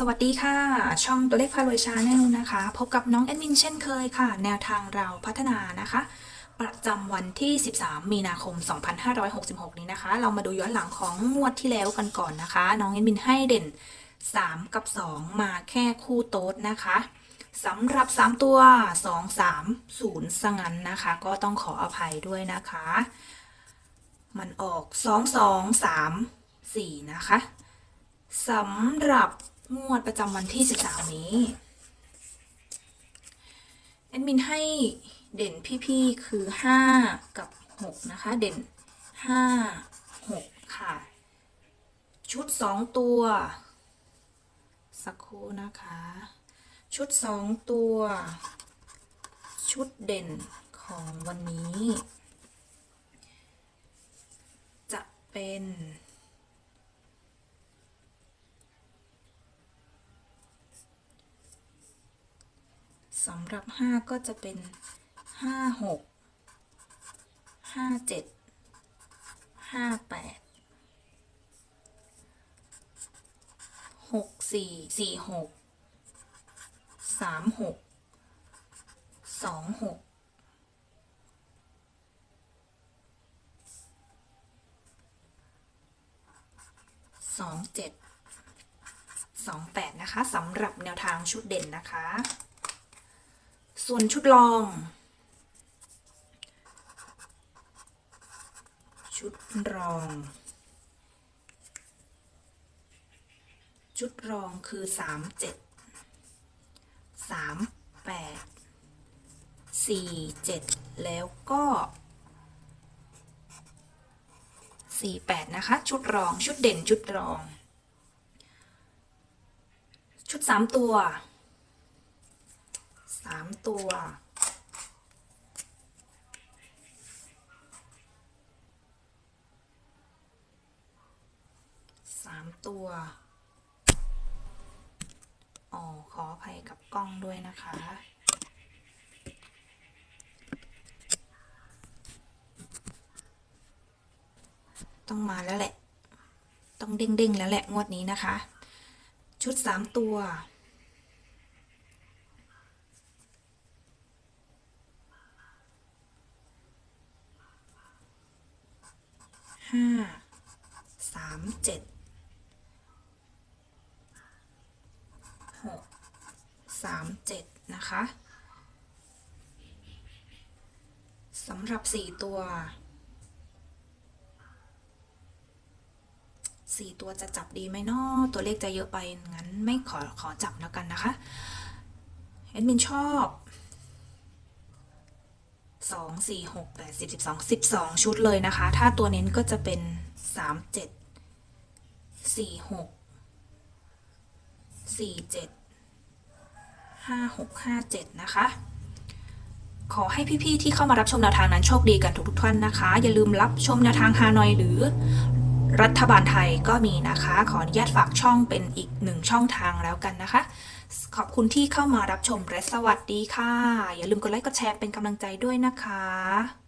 สวัสดีค่ะ ช่องตัวเลขพารวยชาแนลนะคะ พบกับน้องแอดมินเช่นเคยค่ะ แนวทางเราพัฒนานะคะ ประจำวันที่ 13 มีนาคม 2566 นี้นะคะ เรามาดูย้อนหลังของงวดที่แล้วกันก่อนนะคะ น้องแอดมินให้เด่น 3 กับ 2 มาแค่คู่โต๊ดนะคะสำหรับ 3 ตัว 2 3 0สงันนะคะ ก็ต้องขออภัยด้วยนะคะ มันออก 2 2 3 4 นะคะสำหรับ งวดประจำวันที่ 13 นี้แอดมินให้เด่นพี่ๆคือ 5 กับ 6 นะคะ เด่น 5 6 ค่ะ ชุด 2 ตัว สักครู่นะคะ ชุด 2 ตัว ชุดเด่นของวันนี้ จะเป็น สำหรับ 5 ก็จะเป็น 5 6 5 7 5 8 6 4 4 6 3 6 2 6 2 7 2 8 นะคะสำหรับแนวทางชุดเด่นนะคะ ส่วนชุดรอง ชุดรอง ชุดรองคือสามเจ็ดสามแปดสี่เจ็ดแล้วก็สี่แปดนะคะ ชุดรองชุดเด่นชุดรอง ชุดสามตัวามตัว สามตัว อ๋อ ขออภัยกับกล้องด้วยนะคะต้องมาแล้วแหละ ต้องเด้งๆแล้วแหละงวดนี้นะคะ ชุดสามตัว ห้าสามเจ็ดหกสามเจ็ดนะคะสำหรับสี่ตัวสี่ตัวจะจับดีไหมเนาะตัวเลขจะเยอะไปงั้นไม่ขอขอจับแล้วกันนะคะแอดมินชอบ สองสี่หกแปดสิบสิบสองสิบสองชุดเลยนะคะ ถ้าตัวเน้นก็จะเป็นสามเจ็ดสี่หกสี่เจ็ดห้าหกห้าเจ็ดนะคะ ขอให้พี่ๆที่เข้ามารับชมแนวทางนั้นโชคดีกันทุกๆท่านนะคะ อย่าลืมรับชมแนวทางฮานอยหรือรัฐบาลไทยก็มีนะคะ ขออนุญาตฝากช่องเป็นอีกหนึ่งช่องทางแล้วกันนะคะ ขอบคุณที่เข้ามารับชมและสวัสดีค่ะ อย่าลืมกดไลค์กดแชร์เป็นกำลังใจด้วยนะคะ